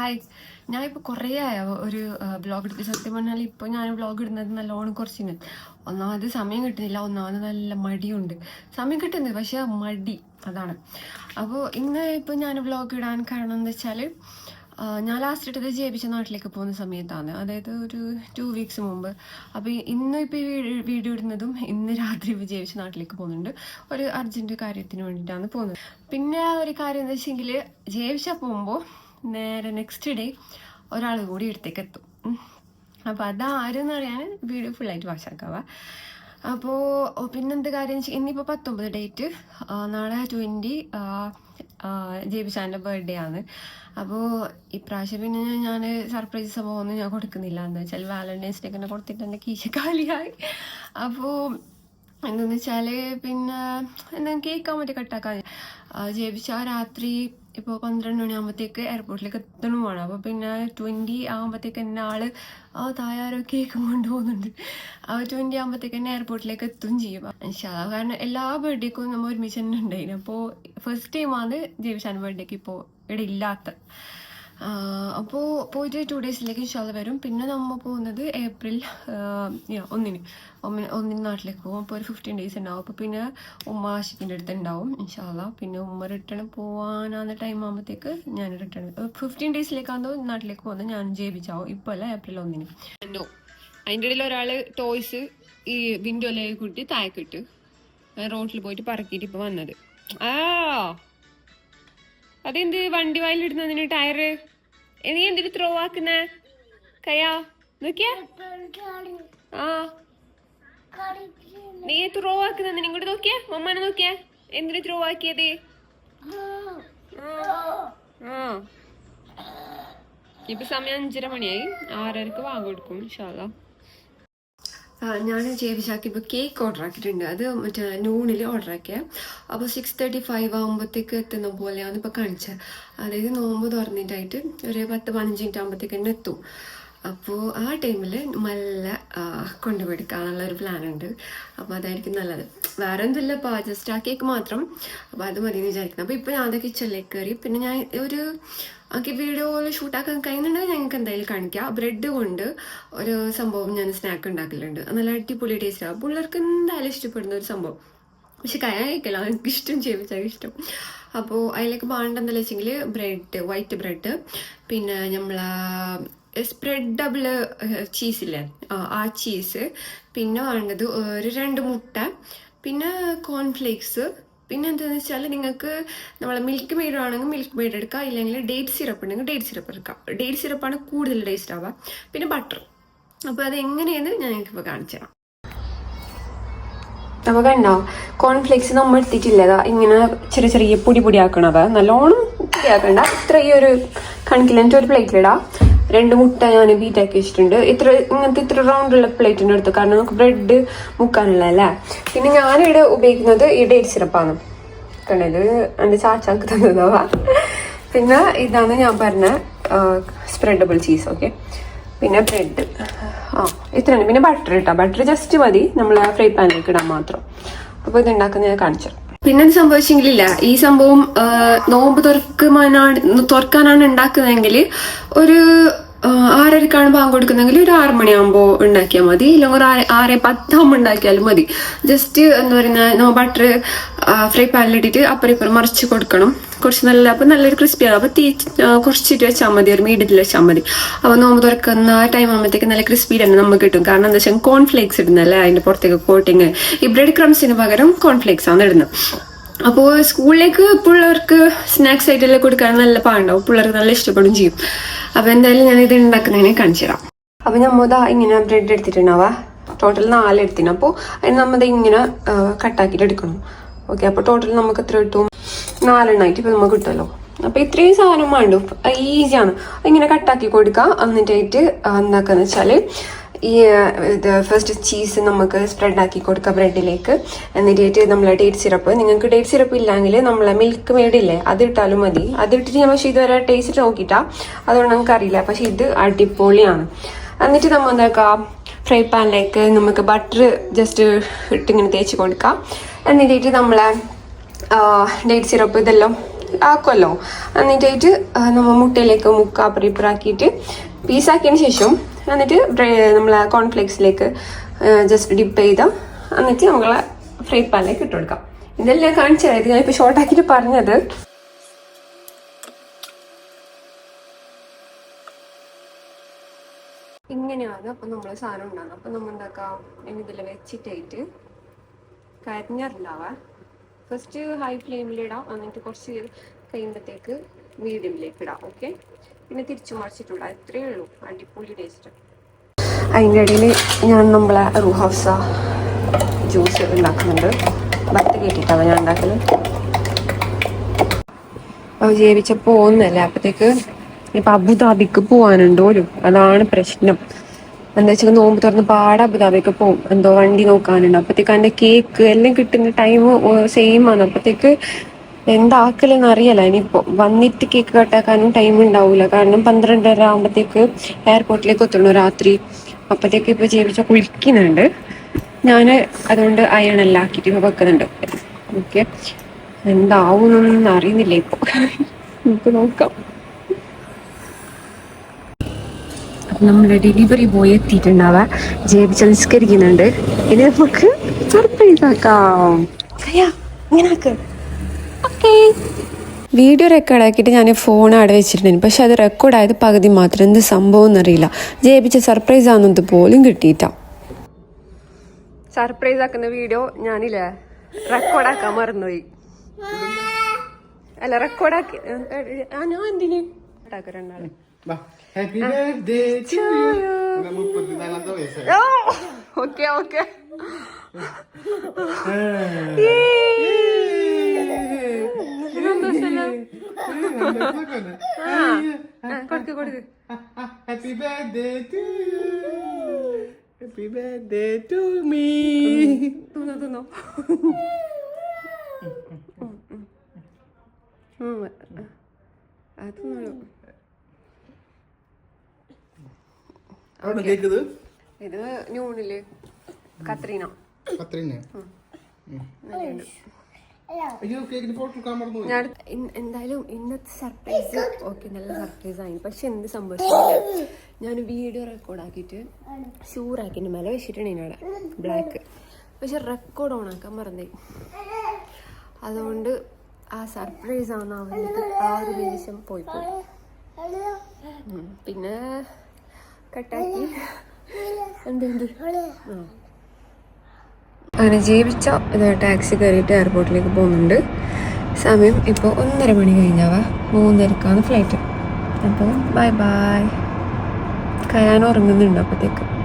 Hi ഞാൻ ഇപ്പോൾ കുറേ ആയ. ഒരു ബ്ലോഗ് എടുത്ത് സത്യം പറഞ്ഞാൽ ഇപ്പോൾ ഞാൻ ബ്ലോഗ് ഇടുന്നത് നല്ലോണം കുറച്ചിന്. ഒന്നാമത് സമയം കിട്ടുന്നില്ല. ഒന്നാമത് നല്ല മടിയുണ്ട്. സമയം കിട്ടുന്നത് പക്ഷേ മടി അതാണ്. അപ്പോൾ ഇന്ന് ഇപ്പോൾ ഞാൻ ബ്ലോഗ് ഇടാൻ കാരണം എന്താ വെച്ചാൽ ഞാൻ ലാസ്റ്റ് ഇട്ടത് ജയിപ്പിച്ച നാട്ടിലേക്ക് പോകുന്ന സമയത്താണ്. അതായത് ഒരു ടു വീക്സ് മുമ്പ്. അപ്പോൾ ഇന്ന് ഇപ്പോൾ വീഡിയോ ഇടുന്നതും ഇന്ന് രാത്രി ഇപ്പോൾ ജയിപ്പിച്ച നാട്ടിലേക്ക് പോകുന്നുണ്ട്. ഒരു അർജന്റ് കാര്യത്തിന് വേണ്ടിയിട്ടാണ് പോകുന്നത്. പിന്നെ ഒരു കാര്യം എന്താ വെച്ചെങ്കിൽ ജയിപ്പിച്ച പോകുമ്പോൾ നേരെ നെക്സ്റ്റ് ഡേ ഒരാൾ കൂടി എടുത്തേക്ക് എത്തും. അപ്പോൾ അതാരെന്ന് അറിയാൻ വീഡിയോ ഫുള്ളായിട്ട് വാശാക്കാവ അപ്പോൾ പിന്നെന്ത് കാര്യം? വെച്ചാൽ ഇന്നിപ്പോൾ പത്തൊമ്പത് ഡേറ്റ് നാളെ ട്വന്റി ജെബിച്ചാന്റെ ബർത്ത്ഡേ ആണ്. അപ്പോൾ ഇപ്രാവശ്യം പിന്നെ ഞാൻ സർപ്രൈസ് സംഭവമൊന്നും ഞാൻ കൊടുക്കുന്നില്ല. എന്ന് വെച്ചാൽ വാലന്റൈൻസ് ഡേക്ക് തന്നെ കൊടുത്തിട്ട് എന്റെ കീശ കാലിയായി. അപ്പോൾ എന്താന്ന് വെച്ചാൽ പിന്നെ എന്താ കേൾക്കാൻ പറ്റിയ കട്ടാക്കാൻ. ജയിപ്പിച്ച രാത്രി ഇപ്പോൾ പന്ത്രണ്ട് മണിയാകുമ്പോഴത്തേക്ക് എയർപോർട്ടിലേക്ക് എത്തണമാണ് അപ്പോൾ പിന്നെ ട്വന്റി ആകുമ്പോഴത്തേക്ക് എന്നെ ആൾ ആ തായാരോ കേക്ക് കൊണ്ടുപോകുന്നുണ്ട് ആ ട്വന്റി ആകുമ്പോഴത്തേക്ക് എന്നെ എയർപോർട്ടിലേക്ക് എത്തും ചെയ്യും. കാരണം എല്ലാ ബർത്ത്ഡേക്കും നമ്മൾ ഒരുമിച്ച് തന്നെ ഉണ്ടായിരുന്നു അപ്പോൾ ഫസ്റ്റ് ടൈമാണ് ജയിപ്പിച്ചാൻ ബർത്ത്ഡേക്ക് ഇപ്പോൾ ഇവിടെ ഇല്ലാത്ത. അപ്പോൾ പോയിട്ട് ടു ഡേയ്സിലേക്ക് ഇൻഷാല്ല വരും. പിന്നെ നമ്മൾ പോകുന്നത് ഏപ്രിൽ ഒന്നിന്. ഒന്നിന് ഒന്നിന് നാട്ടിലേക്ക് പോകും. അപ്പോൾ ഒരു ഫിഫ്റ്റീൻ ഡേയ്സ് ഉണ്ടാവും. അപ്പോൾ പിന്നെ ഉമ്മ ആഷിക്കിന്റെ അടുത്ത് ഉണ്ടാവും ഇൻഷാല്ല പിന്നെ ഉമ്മ റിട്ടേൺ പോകാനാകുന്ന ടൈം ആകുമ്പോഴത്തേക്ക് ഞാൻ റിട്ടേൺ ഫിഫ്റ്റീൻ ഡേയ്സിലേക്കാകുമ്പോൾ നാട്ടിലേക്ക് പോകുന്നത്. ഞാൻ ജയിപ്പിച്ചാവും ഇപ്പോൾ അല്ല ഏപ്രിൽ ഒന്നിന്. അതിന്റെ ഇടയിൽ ഒരാൾ ടോയ്സ് ഈ വിൻഡോയിലേക്ക് കൂട്ടി താഴെക്കിട്ട് റോട്ടിൽ പോയിട്ട് പറക്കിയിട്ട് ഇപ്പോൾ വന്നത്. ആ! അതെന്ത് വണ്ടി വായിലിടുന്നതിന് ടയറ്? നീ എന്തിനു ത്രോ ആക്കുന്ന? കയാ നോക്കിയാ. ആ. നീ ത്രോ ആക്കുന്നത് ഇങ്ങോട്ട് നോക്കിയാ. മമ്മാനെ നോക്കിയാ. എന്തിനു ത്രോ ആക്കിയത്? ആ. ഇപ്പൊ സമയം അഞ്ചര മണിയായി. ആറരക്ക് വാങ്ങ കൊടുക്കും ഇൻഷാല്ലാ ഞാൻ ജേബിശാക്ക് ഇപ്പോൾ കേക്ക് ഓർഡർ ആക്കിയിട്ടുണ്ട്. അത് മറ്റേ നൂണിൽ ഓർഡർ ആക്കിയ. അപ്പോൾ സിക്സ് തേർട്ടി ഫൈവ് ആകുമ്പോഴത്തേക്ക് എത്തുന്ന പോലെയാണ് ഇപ്പോൾ കാണിച്ചത് അതായത് നോമ്പ് തുറന്നിട്ടായിട്ട് ഒരു പത്ത് പതിനഞ്ച് മിനിറ്റ് ആകുമ്പോഴത്തേക്ക് തന്നെ എത്തും. അപ്പോൾ ആ ടൈമിൽ നല്ല കൊണ്ടുപിടിക്കാനുള്ള ഒരു പ്ലാൻ ഉണ്ട് അപ്പോൾ അതായിരിക്കും നല്ലത്. വേറെ എന്തല്ല ഇപ്പോൾ ജസ്റ്റ് ആ കേക്ക് മാത്രം. അപ്പോൾ അത് മതി എന്ന് വിചാരിക്കുന്നത് അപ്പോൾ ഇപ്പോൾ ഞാൻ അതൊക്കെ കിച്ചണിലേക്ക് കയറി. പിന്നെ ഞാൻ ഒരു ആക്കി വീഡിയോയിൽ ഷൂട്ടാക്കാൻ കഴിയുന്നുണ്ടെങ്കിൽ ഞങ്ങൾക്ക് എന്തായാലും കാണിക്കാം. ബ്രെഡ് കൊണ്ട് ഒരു സംഭവം ഞാൻ സ്നാക്ക് ഉണ്ടാക്കലുണ്ട്. നല്ല അടിപൊളി ടേസ്റ്റ് ടേസ്റ്റാണ് പിള്ളേർക്ക് എന്തായാലും ഇഷ്ടപ്പെടുന്ന ഒരു സംഭവം. പക്ഷെ കഴിക്കില്ല എനിക്ക് ഇഷ്ടം ചെയ്യിച്ചാൽ ഇഷ്ടം. അപ്പോൾ അതിലേക്ക് പാണ്ടെന്താണെന്ന് വെച്ചെങ്കിൽ ബ്രെഡ് വൈറ്റ് ബ്രെഡ് പിന്നെ നമ്മളെ സ്പ്രെഡബിൾ ചീസില്ലേ ആ, ചീസ് പിന്നെ വേണ്ടത് ഒരു രണ്ട് മുട്ട പിന്നെ കോൺഫ്ലേക്സ് പിന്നെ എന്താണെന്ന് വെച്ചാൽ നിങ്ങൾക്ക് നമ്മൾ മിൽക്ക് മെയ്ഡ് ആണെങ്കിൽ മിൽക്ക് മെയ്ഡ് എടുക്കാം ഇല്ലെങ്കിൽ ഡേറ്റ് സിറപ്പ് ഉണ്ടെങ്കിൽ ഡേറ്റ് സിറപ്പ് എടുക്കാം. ഡേറ്റ് സിറപ്പാണ് കൂടുതൽ ടേസ്റ്റ് ആവുക. പിന്നെ ബട്ടർ അപ്പോൾ അത് എങ്ങനെയെന്ന് ഞാൻ ഇപ്പോൾ കാണിച്ചു തരാം. നമുക്ക് ഉണ്ടാവും കോൺഫ്ലേക്സ് നമ്മൾ എടുത്തിട്ടില്ല. ദാ ഇങ്ങനെ ചെറിയ ചെറിയ പൊടി പൊടിയാക്കണത് നല്ലോണം പൊടിയാക്കണ്ട. ഇത്ര ഈ ഒരു എന്നിട്ട് ഒരു പ്ലേറ്റിലിടാം രണ്ട് മുട്ട ഞാൻ ബീറ്റാക്കി വെച്ചിട്ടുണ്ട്. ഇത്ര ഇങ്ങനത്തെ ഇത്ര റൗണ്ടുള്ള പ്ലേറ്റിന്റെ എടുത്തു. കാരണം നമുക്ക് ബ്രെഡ് മുക്കാനുള്ളതല്ലേ? പിന്നെ ഞാനിവിടെ ഉപയോഗിക്കുന്നത് ഈ ഡേറ്റ് സിറപ്പാണ്. കണ്ടത് എന്റെ ചാച്ചാക്ക് തന്നതാവാ പിന്നെ ഇതാണ് ഞാൻ പറഞ്ഞ സ്പ്രെഡബിൾ ചീസ് ഓക്കെ പിന്നെ ബ്രെഡ് ആ ഇത്രയാണ് പിന്നെ ബട്ടർ ഇട്ടാ. ബട്ടർ ജസ്റ്റ് മതി. നമ്മൾ ഫ്രൈ പാനിലേക്ക് ഇടാൻ മാത്രം. അപ്പോൾ ഇത് ഉണ്ടാക്കുന്ന ഞാൻ കാണിച്ചു പിന്നെ എന്ത് സംഭവിച്ചെങ്കിലില്ല. ഈ സംഭവം നോമ്പ് തുറക്കുമാനാണ് തുറക്കാനാണ് ഉണ്ടാക്കുന്നതെങ്കിൽ ഒരു ആറരക്കാണ് ബാങ്ക് കൊടുക്കുന്നെങ്കിൽ ഒരു ആറ് മണിയാകുമ്പോൾ ഉണ്ടാക്കിയാൽ മതി. ഇല്ലെങ്കിൽ ഒരു ആറ് ആറ് പത്താകുമ്പോൾ ഉണ്ടാക്കിയാലും മതി. ജസ്റ്റ് എന്ന് പറയുന്നത് പറയുന്ന ബട്ടർ ഫ്രൈ പാനിലിട്ടിട്ട് അപ്പുറം ഇപ്പുറം മറിച്ച് കൊടുക്കണം. കുറച്ച് നല്ല അപ്പം നല്ലൊരു ക്രിസ്പി ആകും അപ്പോൾ തീ കുറച്ചിട്ട് വെച്ചാൽ മതി. ഒരു മീഡിയത്തിൽ വെച്ചാൽ മതി. അപ്പോൾ നോമ്പ് തുറക്കുന്ന ടൈം ആകുമ്പോഴത്തേക്ക് നല്ല ക്രിസ്പി തന്നെ നമുക്ക് കിട്ടും. കാരണം എന്താ വെച്ചാൽ കോൺഫ്ലേക്സ് ഇടുന്നല്ലേ? അതിന്റെ പുറത്തേക്ക് കോട്ടിങ് ഈ ബ്രെഡ് ക്രംസിന് പകരം കോൺഫ്ലേക്സ് ആണ് ഇടുന്നത്. അപ്പോൾ സ്കൂളിലേക്ക് പിള്ളേർക്ക് സ്നാക്സ് ആയിട്ടെല്ലാം കൊടുക്കാൻ നല്ല പാടുണ്ടാവും. പിള്ളേർക്ക് നല്ല ഇഷ്ടപ്പെടും ചെയ്യും. അപ്പോൾ എന്തായാലും ഞാൻ ഇത് ഉണ്ടാക്കുന്നതിനെ കാണിച്ചു തരാം. അപ്പോൾ നമ്മുടെ ഇങ്ങനെ ബ്രെഡ് എടുത്തിട്ടുണ്ടാവാ. ടോട്ടൽ നാല് എടുത്തിന് അപ്പോൾ അതിന് നമ്മത് ഇങ്ങനെ കട്ടാക്കിയിട്ട് എടുക്കണം. ഓക്കെ അപ്പോൾ ടോട്ടൽ നമുക്ക് എത്ര കിട്ടും? നാലെണ്ണമായിട്ട് ഇപ്പോൾ നമുക്ക് കിട്ടുമല്ലോ. അപ്പോൾ ഇത്രയും സാധനം വേണ്ടു. ഈസിയാണ് ഇങ്ങനെ കട്ടാക്കി കൊടുക്കുക എന്നിട്ടായിട്ട് എന്താക്കാന്ന് വെച്ചാൽ ഈ ഇത് ഫസ്റ്റ് ചീസ് നമുക്ക് സ്പ്രെഡ് ആക്കി കൊടുക്കുക ബ്രെഡിലേക്ക് എന്നിട്ട് നമ്മൾ ഡേറ്റ് സിറപ്പ്. നിങ്ങൾക്ക് ഡേറ്റ് സിറപ്പ് ഇല്ലെങ്കിൽ നമ്മളെ മിൽക്ക് മേടില്ലേ അത് ഇട്ടാലും മതി. അത് ഇട്ടിട്ട് ഞാൻ പക്ഷേ ഇതുവരെ ടേസ്റ്റ് നോക്കിയിട്ടാ. അതുകൊണ്ട് നമുക്ക് അറിയില്ല. പക്ഷെ ഇത് അടിപൊളിയാണ്. എന്നിട്ട് നമ്മൾ എന്താക്കാം? ഫ്രൈ പാനിലേക്ക് നമുക്ക് ബട്ടർ ജസ്റ്റ് ഇട്ടിങ്ങനെ തേച്ച് കൊടുക്കാം. എന്നിട്ട് നമ്മളെ ഡേറ്റ് സിറപ്പ് ഇതെല്ലാം ആക്കുമല്ലോ എന്നിട്ടായിട്ട് നമ്മൾ മുട്ടയിലേക്ക് മുക്കാ അപ്പറിപ്പറാക്കിയിട്ട് പീസാക്കിയതിന് ശേഷം എന്നിട്ട് നമ്മളെ കോൺഫ്ലേക്സിലേക്ക് ജസ്റ്റ് ഡിപ്പ് ചെയ്ത എന്നിട്ട് നമ്മൾ ഫ്രൈ പാനിലേക്ക് ഇട്ട് കൊടുക്കാം. ഇതെല്ലാം കാണിച്ചത് ഞാനിപ്പോൾ ഷോർട്ടാക്കിയിട്ട് പറഞ്ഞത്. ഇങ്ങനെയാണ് അപ്പം നമ്മൾ സാധനം ഉണ്ടാകുന്നത് അപ്പം നമ്മൾ എന്താക്കാം? ഇതിൽ വെച്ചിട്ടായിട്ട് കരിഞ്ഞറില്ലാവാ ഫസ്റ്റ് ഹൈ ഫ്ലെയിമിലിടാം എന്നിട്ട് കുറച്ച് കഴിയുമ്പോഴത്തേക്ക് മീഡിയമിലേക്ക് ഇടാം. ഓക്കെ പിന്നെ തിരിച്ചു മറിച്ചിട്ടുള്ള അത്രയേ ഉള്ളൂ. അടിപൊളി ടേസ്റ്റ് അതിന്റെ ഇടയിൽ ഞാൻ നമ്മളെ റൂഹഫ്സ ജ്യൂസ് ഉണ്ടാക്കുന്നുണ്ട്. ഭത്ത് കേട്ടിട്ടാണ് ഞാൻ ഉണ്ടാക്കുന്നത് അപ്പോൾ ജീവിച്ച പോകുന്നല്ല അപ്പത്തേക്ക്? ഇപ്പം അബുദാബിക്ക് പോകാനുണ്ടോലും അതാണ് പ്രശ്നം. എന്താ വെച്ചാൽ നോമ്പ് തുറന്ന് പാടെ അബുദാബിക്ക് പോകും എന്തോ വണ്ടി നോക്കാനുണ്ട്. അപ്പത്തേക്ക് അതിന്റെ കേക്ക് എല്ലാം കിട്ടുന്ന ടൈം സെയിം ആണ്. അപ്പത്തേക്ക് എന്താക്കലെന്ന് അറിയില്ല ഇനിയിപ്പോ വന്നിട്ട് കേക്ക് കട്ടാക്കാനും ടൈം ഉണ്ടാവില്ല കാരണം പന്ത്രണ്ടര ആകുമ്പത്തേക്ക് എയർപോർട്ടിലേക്ക് എത്തണു രാത്രി. അപ്പത്തേക്ക് ഇപ്പൊ ജീവിച്ച കുളിക്കുന്നുണ്ട്. ഞാൻ അതുകൊണ്ട് അയണെല്ലാം ആക്കിയിട്ട് ഇപ്പൊ വെക്കുന്നുണ്ട്. ഓക്കെ എന്താവുന്നൊന്നും അറിയുന്നില്ല ഇപ്പൊ. നമുക്ക് നോക്കാം. നമ്മുടെ ഡെലിവറി ബോയ് എത്തിയിട്ടുണ്ടാവാ ജേബിച്ച് നിസ്കരിക്കുന്നുണ്ട്. ഇനി നമുക്ക് സർപ്രൈസ് ആക്കാം. ഇങ്ങനെ ആക്ക്. ഓക്കേ. വീഡിയോ റെക്കോർഡ് ആക്കിയിട്ട് ഞാൻ ഫോൺ അവിടെ വെച്ചിട്ടുണ്ടായിരുന്നു. പക്ഷെ അത് റെക്കോർഡ് ആയത് പകുതി മാത്രം. എന്ത് സംഭവം എന്നറിയില്ല. ജയിപ്പിച്ച സർപ്രൈസ് ആണെന്നത് പോലും കിട്ടിയിട്ട സർപ്രൈസ് ആക്കുന്ന വീഡിയോ ഞാനില്ലേ റെക്കോർഡ് ആക്കാൻ മറന്നുപോയി. അല്ല റെക്കോർഡ് ആക്കി ആ ഞാൻ എന്തിന്? Okay okay. ഓക്കെ കൊടുക്ക് കൊടുക്ക്. Happy birthday to happy birthday to me. തിന്നോ തിന്നോ. അത് തിന്നോളൂ. ഇത് ന്യൂണിൽ കത്രീന. കത്രീന ഞാൻ എന്തായാലും ഇന്നത്തെ സർപ്രൈസ് ഓക്കെ നല്ല സർപ്രൈസ് ആയി. പക്ഷെ എന്ത് സംഭവിച്ചില്ല ഞാൻ വീഡിയോ റെക്കോർഡ് ആക്കിയിട്ട് ഷൂറാക്കിന്റെ മേലെ വെച്ചിട്ടുണ്ട് ഇതിനോടെ ബ്ലാക്ക് പക്ഷെ റെക്കോർഡ് ഓൺ ആക്കാൻ മറന്നേ. അതുകൊണ്ട് ആ സർപ്രൈസ് ആണ് അവർക്ക് ആ ഒരു നിമിഷം പോയി പോയി പിന്നെ കട്ടാക്കി എന്ത് എന്ത് ആ. അങ്ങനെ ജീവിച്ച ഇത് ടാക്സി കയറിയിട്ട് എയർപോർട്ടിലേക്ക് പോകുന്നുണ്ട്. സമയം ഇപ്പോൾ ഒന്നര മണി കഴിഞ്ഞാവ. മൂന്നരക്കാണ് ഫ്ലൈറ്റ് അപ്പോൾ ബൈ ബായ് കയാൻ ഉറങ്ങുന്നുണ്ട് അപ്പോഴത്തേക്ക്